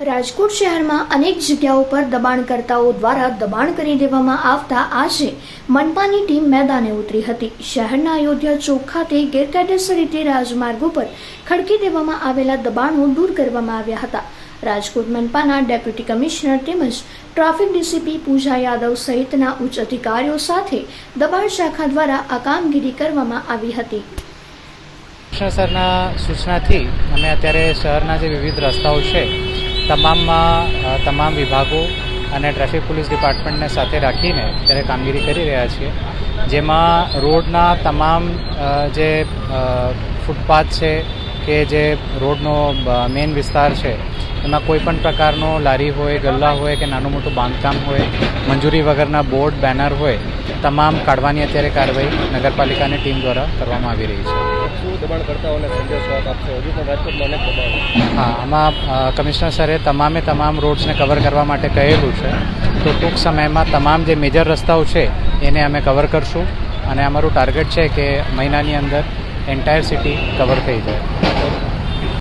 રાજકોટ શહેરમાં અનેક જગ્યાઓ પર દબાણકર્તાઓ દ્વારા દબાણ કરી દેવામાં આવતા આજે મનપાની ટીમ મેદાને ઉતરી હતી. શહેરના અયોધ્યા ચોક ખાતે ગેરકાયદેસર રીતે રાજમાર્ગો પર ખડકી દેવામાં આવેલા દબાણો દૂર કરવામાં આવ્યા હતા. રાજકોટ મનપાના ડેપ્યુટી કમિશનર તેમજ ટ્રાફિક ડીસીપી પૂજા યાદવ સહિતના ઉચ્ચ અધિકારીઓ સાથે દબાણ શાખા દ્વારા આ કામગીરી કરવામાં આવી હતી. સરના સૂચનાથી અમે અત્યારે શહેરના જે વિવિધ રસ્તાઓ છે તમામમાં તમામ વિભાગો અને ટ્રાફિક પોલીસ ડિપાર્ટમેન્ટને સાથે રાખીને અત્યારે કામગીરી કરી રહ્યા છીએ. જેમાં રોડના તમામ જે ફૂટપાથ છે કે જે રોડનો મેઇન વિસ્તાર છે, એમાં કોઈ પણ પ્રકારનો લારી હોય, ગલ્લા હોય કે નાનું મોટું બાંધકામ હોય, મંજૂરી વગરના બોર્ડ, બેનર હોય તમામ કાઢવાની અત્યારે કાર્યવાહી નગરપાલિકાની ટીમ દ્વારા કરવામાં આવી રહી છે. હા આમાં કમિશનર સરે તમામે તમામ રોડ્સને કવર કરવા માટે કહેલું છે. તો ટૂંક સમયમાં તમામ જે મેજર રસ્તાઓ છે એને અમે કવર કરશું અને અમારું ટાર્ગેટ છે કે મહિનાની અંદર એન્ટાયર સિટી કવર થઈ જાય.